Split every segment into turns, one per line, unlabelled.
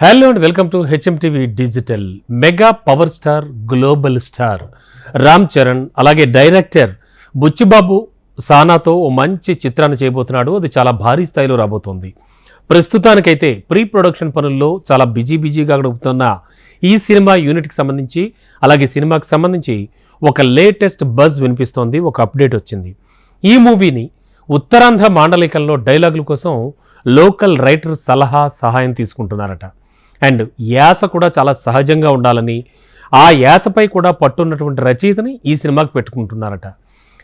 Hello and welcome to HM TV digital mega power star global star Ram Charan అలాగే director Buchibabu సానాతో ఓ మంచి చిత్రాన్ని చేయబోతున్నాడు. అది చాలా భారీ స్థాయిలో రాబోతోంది. ప్రస్తుతానికైతే ప్రీ ప్రొడక్షన్ పనుల్లో చాలా బిజీ బిజీగా గడుపుతున్న ఈ సినిమా యూనిట్కి సంబంధించి అలాగే సినిమాకి సంబంధించి ఒక లేటెస్ట్ బజ్ వినిపిస్తోంది. ఒక అప్డేట్ వచ్చింది. ఈ మూవీని ఉత్తరాంధ్ర మాండలికంలో డైలాగుల కోసం లోకల్ రైటర్ సలహా సహాయం తీసుకుంటున్నారట. అండ్ యాస కూడా చాలా సహజంగా ఉండాలని ఆ యాసపై కూడా పట్టున్నటువంటి రచయితని ఈ సినిమాకి పెట్టుకుంటున్నారట.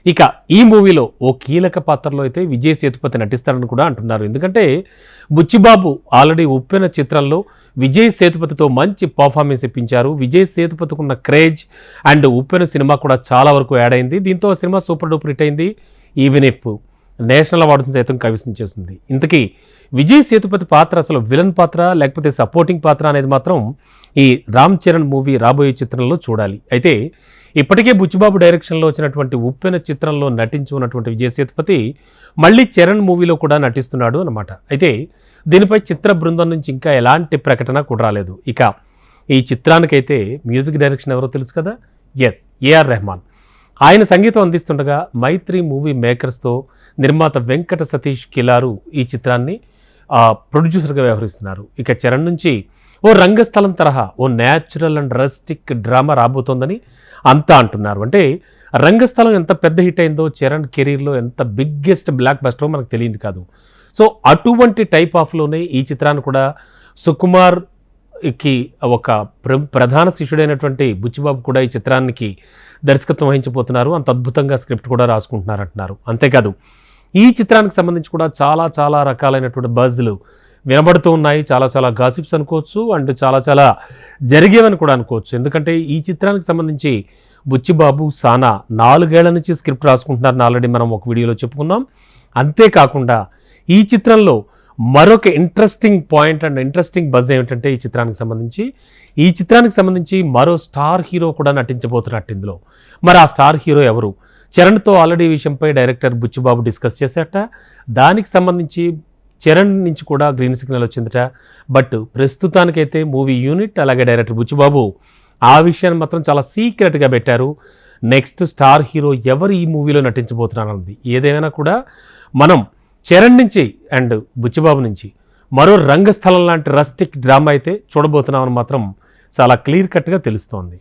ఇక ఈ మూవీలో ఓ కీలక పాత్రలో అయితే విజయ్ సేతుపతి నటిస్తారని కూడా అంటున్నారు. ఎందుకంటే బుచ్చిబాబు ఆల్రెడీ ఉప్పెన చిత్రంలో విజయ్ సేతుపతితో మంచి పర్ఫార్మెన్స్ ఇప్పించారు. విజయ్ సేతుపతికి ఉన్న క్రేజ్ అండ్ ఉప్పెన సినిమా కూడా చాలా వరకు యాడ్ అయింది. దీంతో సినిమా సూపర్ డూపర్ హిట్ అయింది. ఈవెన్ ఇఫ్ నేషనల్ అవార్డును సైతం కవిసం చేసింది. ఇంతకీ విజయ్ సేతుపతి పాత్ర అసలు విలన్ పాత్ర లేకపోతే సపోర్టింగ్ పాత్ర అనేది మాత్రం ఈ రామ్ చరణ్ మూవీ రాబోయే చిత్రంలో చూడాలి. అయితే ఇప్పటికే బుచ్చిబాబు డైరెక్షన్లో వచ్చినటువంటి ఉప్పెన చిత్రంలో నటించి ఉన్నటువంటి విజయ్ సేతుపతి మళ్ళీ చరణ్ మూవీలో కూడా నటిస్తున్నాడు అనమాట అయితే దీనిపై చిత్ర బృందం నుంచి ఇంకా ఎలాంటి ప్రకటన కూడా రాలేదు. ఇక ఈ చిత్రానికైతే మ్యూజిక్ డైరెక్షన్ ఎవరో తెలుసు కదా? Yes A R Rahman. ఆయన సంగీతం అందిస్తుండగా మైత్రి మూవీ మేకర్స్తో నిర్మాత వెంకట సతీష్ కిలారు ఈ చిత్రాన్ని ప్రొడ్యూసర్గా వ్యవహరిస్తున్నారు. ఇక చరణ్ నుంచి ఓ రంగస్థలం తరహా ఓ న్యాచురల్ అండ్ రస్టిక్ డ్రామా రాబోతోందని అంతా అంటున్నారు. అంటే రంగస్థలం ఎంత పెద్ద హిట్ అయిందో చరణ్ కెరీర్లో ఎంత బిగ్గెస్ట్ బ్లాక్ బస్టరో మనకు తెలియదు కాదు. సో అటువంటి టైప్ ఆఫ్లోనే ఈ చిత్రాన్ని కూడా సుకుమార్కి ఒక ప్ర ప్రధాన శిష్యుడైనటువంటి బుచ్చిబాబు కూడా ఈ చిత్రానికి దర్శకత్వం వహించబోతున్నారు. అంత అద్భుతంగా స్క్రిప్ట్ కూడా రాసుకుంటున్నారు అంటున్నారు అంతేకాదు ఈ చిత్రానికి సంబంధించి కూడా చాలా చాలా రకాలైనటువంటి బజ్లు వినబడుతూ ఉన్నాయి. చాలా చాలా గాసిప్స్ అనుకోవచ్చు అండ్ చాలా చాలా జరిగేవని కూడా అనుకోవచ్చు. ఎందుకంటే ఈ చిత్రానికి సంబంధించి బుచ్చిబాబు సానా నాలుగేళ్ళ నుంచి స్క్రిప్ట్ రాసుకుంటున్నారని ఆల్రెడీ మనం ఒక వీడియోలో చెప్పుకున్నాం. అంతేకాకుండా ఈ చిత్రంలో మరొక interesting point and interesting buzz ఏమిటంటే ఈ చిత్రానికి సంబంధించి ఈ చిత్రానికి సంబంధించి మరో స్టార్ హీరో కూడా నటించబోతున్నట్టు ఇందులో. మరి ఆ స్టార్ హీరో ఎవరు? చరణ్తో ఆల్రెడీ ఈ విషయంపై డైరెక్టర్ బుచ్చుబాబు డిస్కస్ చేశాట దానికి సంబంధించి చరణ్ నుంచి కూడా గ్రీన్ సిగ్నల్ వచ్చిందట. బట్ ప్రస్తుతానికైతే మూవీ యూనిట్ అలాగే డైరెక్టర్ బుచ్చుబాబు ఆ విషయాన్ని మాత్రం చాలా సీక్రెట్గా పెట్టారు. నెక్స్ట్ స్టార్ హీరో ఎవరు ఈ మూవీలో నటించబోతున్నారన్నది ఏదేమైనా కూడా మనం చరణ్ నుంచి అండ్ బుచ్చిబాబు నుంచి మరో రంగస్థలం లాంటి రస్టిక్ డ్రామా అయితే చూడబోతున్నామని మాత్రం చాలా క్లియర్ కట్గా తెలుస్తోంది.